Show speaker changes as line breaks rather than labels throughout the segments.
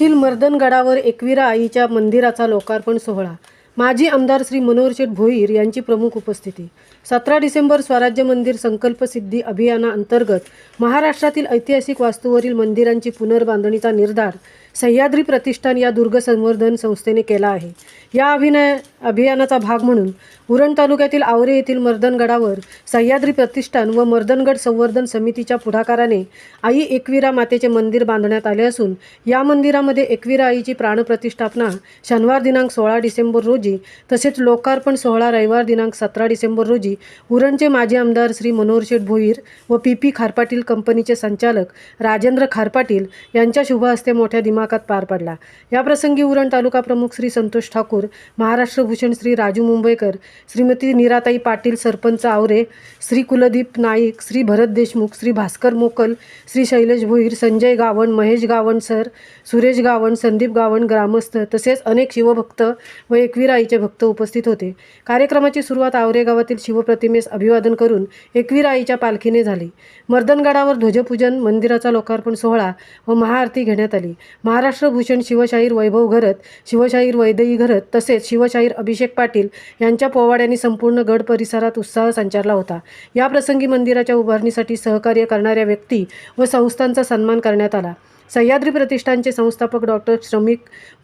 येथील मर्दनगडावर एकविरा आईच्या मंदिराचा लोकार्पण सोहळा. माजी आमदार श्री मनोहर शेठ भोईर यांची प्रमुख उपस्थिती. सतरा डिसेंबर स्वराज्य मंदिर संकल्प सिद्धी अभियानाअंतर्गत महाराष्ट्रातील ऐतिहासिक वास्तूवरील मंदिरांची पुनर्बांधणीचा निर्धार सह्याद्री प्रतिष्ठान या दुर्ग संवर्धन संस्थेने केला आहे. या अभिनय अभियानाचा भाग म्हणून उरण तालुक्यातील आवरे येथील मर्दनगडावर सह्याद्री प्रतिष्ठान व मर्दनगड संवर्धन समितीच्या पुढाकाराने आई एकविरा मातेचे मंदिर बांधण्यात आले असून या मंदिरामध्ये एकविरा आईची प्राणप्रतिष्ठापना शनिवार दिनांक सोळा डिसेंबर रोजी तसेच लोकार्पण सोहळा रविवार दिनांक सतरा डिसेंबर रोजी उरणचे माजी आमदार श्री मनोहर शेठ भोईर व पी पी खारपाटील कंपनीचे संचालक राजेंद्र खारपाटील यांच्या शुभ हस्ते मोठ्या दिमाखात पार पडला. याप्रसंगी उरण तालुका प्रमुख श्री संतोष ठाकूर महाराष्ट्र भूषण श्री राजू मुंबईकर श्रीमती निराताई पाटील सरपंच आवरे श्री कुलदीप नाईक श्री भरत देशमुख श्री भास्कर मोकल श्री शैलेश भोईर संजय गावण महेश गावण सर सुरेश गावण संदीप गावण ग्रामस्थ तसेच अनेक शिवभक्त व एकवीर आईचे भक्त उपस्थित होते. कार्यक्रमाची सुरुवात आवरे गावातील शिवप्रतिमेस अभिवादन करून एकवीर आईच्या पालखीने झाली. मर्दनगडावर ध्वजपूजन मंदिराचा लोकार्पण सोहळा व महाआरती घेण्यात आली. महाराष्ट्र भूषण शिवशाहीर वैभव घरत शिवशाहीर वैदई घरत तसेच शिवशाहीर अभिषेक पाटील यांच्या पोवाड्यांनी संपूर्ण गड परिसरात उत्साह संचारला होता. याप्रसंगी मंदिराच्या उभारणीसाठी सहकार्य करणाऱ्या व्यक्ती व संस्थांचा सन्मान करण्यात आला. सह्याद्री प्रतिष्ठानचे संस्थापक डॉक्टर श्रमिक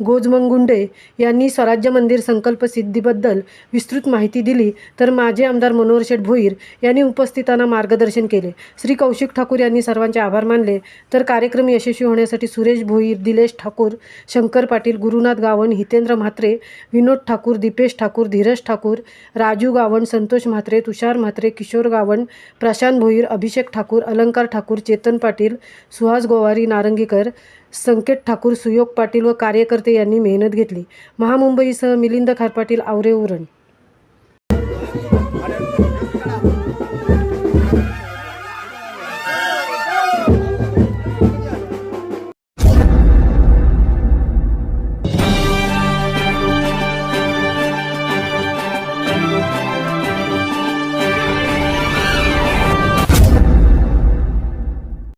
गोजमंगुंडे यांनी स्वराज्य मंदिर संकल्प सिद्धीबद्दल विस्तृत माहिती दिली. तर माजी आमदार मनोहर शेठ भोईर यांनी उपस्थितांना मार्गदर्शन केले. श्री कौशिक ठाकूर यांनी सर्वांचे आभार मानले. तर कार्यक्रम यशस्वी होण्यासाठी सुरेश भोईर दिलेश ठाकूर शंकर पाटील गुरुनाथ गावण हितेंद्र म्हात्रे विनोद ठाकूर दीपेश ठाकूर धीरज ठाकूर राजू गावण संतोष म्हात्रे तुषार म्हात्रे किशोर गावण प्रशांत भोईर अभिषेक ठाकूर अलंकार ठाकूर चेतन पाटील सुहास गोवारी नारंगीकर संकेत ठाकूर सुयोग पाटील व कार्यकर्ते यांनी मेहनत घेतली. महामुंबईसह मिलिंद खारपाटील आवरे उरण.